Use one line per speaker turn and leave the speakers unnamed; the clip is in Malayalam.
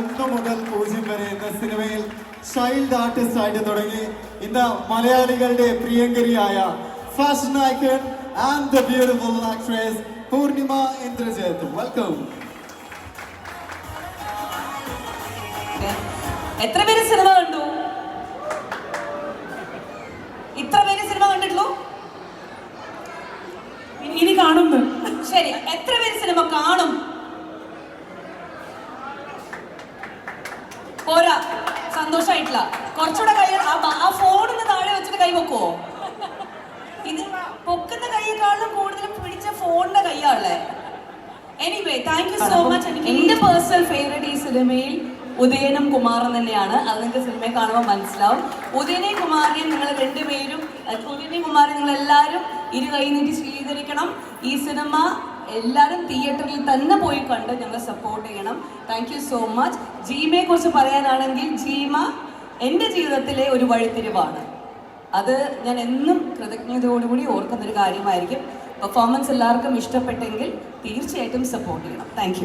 ഒന്ന് മുതൽ പൂജ്യം വരെ എന്ന സിനിമയിൽ ചൈൽഡ് ആർട്ടിസ്റ്റ് ആയിട്ട് തുടങ്ങി. ഇന്ന് മലയാളികളുടെ പ്രിയങ്കരിയായ fashion icon and the beautiful actress Poornima Indrajith welcome
എത്ര പേര് സിനിമ കണ്ടു? ഇത്ര പേര് സിനിമ കണ്ടിട്ടുള്ളൂ?
ഇനി കാണുന്നു.
ശരി എത്ര പേര് സിനിമ കാണും? പോരാ. സന്തോഷമായിട്ടില്ല കുറച്ചുകൂടെ കൈ ആ ഫോണിന് താഴെ വെച്ചിട്ട് കൈ വെക്കുവോ ഇത് പൊക്കുന്ന കൈയെക്കാളും കൂടുതൽ പിടിച്ച ഫോണിന്റെ കൈയാണല്ലേ? Anyway thank you so much എന്റെ പേഴ്സണൽ ഫേവറേറ്റ് ഈ സിനിമയിൽ ഉദയനും കുമാറും തന്നെയാണ്. അത് നിങ്ങൾക്ക് സിനിമയെ കാണുമ്പോൾ മനസ്സിലാവും. ഉദയനെയും കുമാറിനെയും നിങ്ങൾ രണ്ടുപേരും ഉദയനെയും കുമാറിനെ നിങ്ങൾ എല്ലാവരും ഇരു കൈ നീട്ടി സ്വീകരിക്കണം ഈ സിനിമ എല്ലാവരും തിയേറ്ററിൽ തന്നെ പോയി കണ്ട് ഞങ്ങൾ സപ്പോർട്ട് ചെയ്യണം. താങ്ക് യു സോ മച്ച് ജീമയെ കുറിച്ച് പറയാനാണെങ്കിൽ ജീമ എന്റെ ജീവിതത്തിലെ ഒരു വഴിത്തിരിവാണ്. അത് ഞാൻ എന്നും കൃതജ്ഞതയോടുകൂടി ഓർക്കുന്നൊരു കാര്യമായിരിക്കും. പെർഫോമൻസ് എല്ലാവർക്കും ഇഷ്ടപ്പെട്ടെങ്കിൽ തീർച്ചയായിട്ടും സപ്പോർട്ട് ചെയ്യണം. താങ്ക്